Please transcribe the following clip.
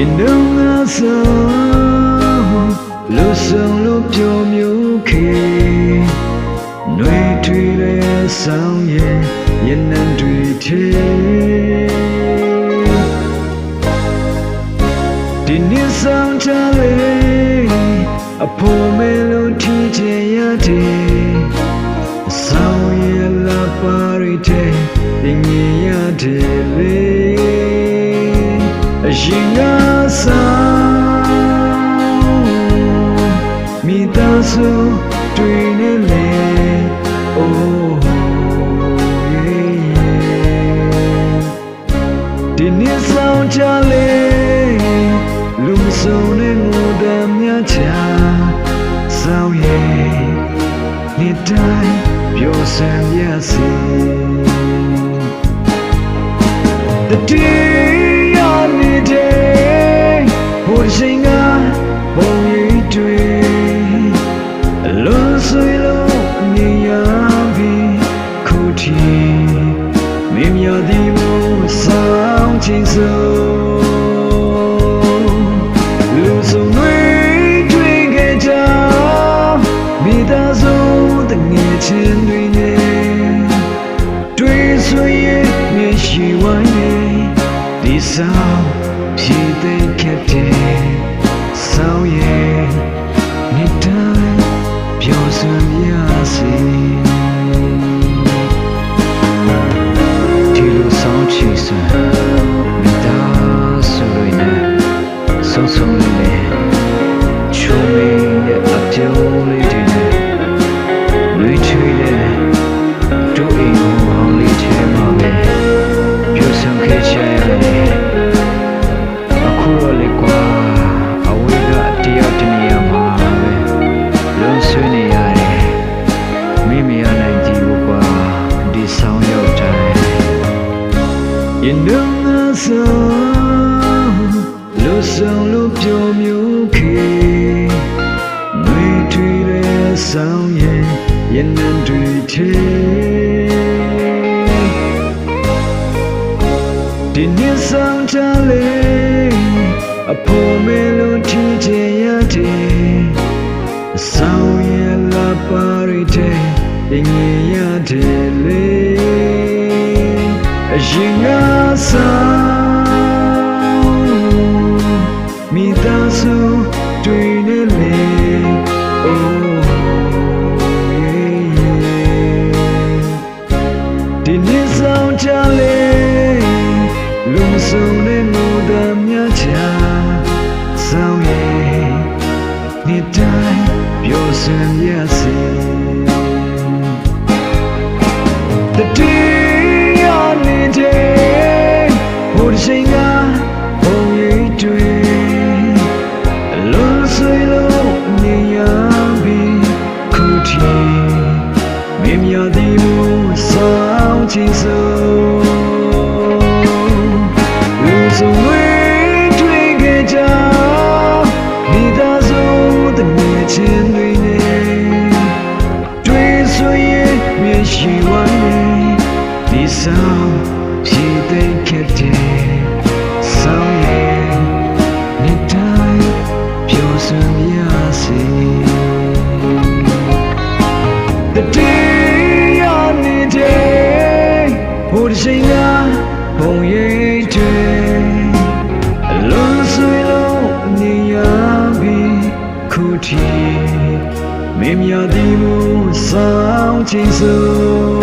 ရင်နှုံငါဆုံးလူဆုံးလို့ပြောမျိုးခေနှွေထွေတဲ့ဆောင်ရဲ့ရင်နှံတွေထဲဒီနေ့ဆောင်ချလေးအဖို့မဲလို့ထီချင်ရတယ်ဆောင်ရဲ့လာပါရီတဲ့ရင်ရတယ်လေအ ရင်ကဆောင်မိသားစုတွေ့နေလေ Oh yeah ဒီနေ့ဆောင်ချလေးလူမဆုံးနဲ့ငိုတဲ့မြတ်ချာဆောင်ရဲ့နေ့တိုင်းပြောစံရစီတတိ ဆောင်ဖြစ်တဲ့ခက်တဲ့ဆောင်ရဲ့နေ့တိုင်းပြောစံရစီဒီလိုဆောင်ချီစံမိသားစုတွေနဲ့ဆုံးဆုံးလေးနဲ့ချုံမင်းရဲ့အပြုံးလေးတွေ You know the song လူဆောင်လို့ပြောမျိုးခေနှွေထွေတဲ့ဆောင်ရဲ့ရင်နှံတွေထဲဒီနေ့ဆောင်ချလေးအဖို့မဲလို့ထီချင်ရတယ်ဆောင်ရဲ့လာပါရီတဲ့ရင်ရရတယ်လေ အရင်ကဆောင်မိသားစုတွေ့နေလေ Oh yeah ဒီနေ့ဆောင်ချလေးလူမဆုံးတဲ့ငိုတမ်းများချာဆောင်ရဲ့နေ့တိုင်းပြောစံရစီ The day မင်းမြသည်မူဆောင်ချင်စိုးလူစုံတွေတွေ့ခဲ့ကြမိသားစုတငယ်ချင်းတွေနဲ့တွေ့ဆိုရင်မျက်ရှိဝိုင်းဒီဆောင်ဖြစ်တဲ့ခက်တဲ့ဆောင်ရဲ့နေ့တိုင်းပြောစံရစီ တွေအလုံးဆွေလုံးနေရပြီခုထိမင်းမြသည်မူဆောင်ချင်စိုး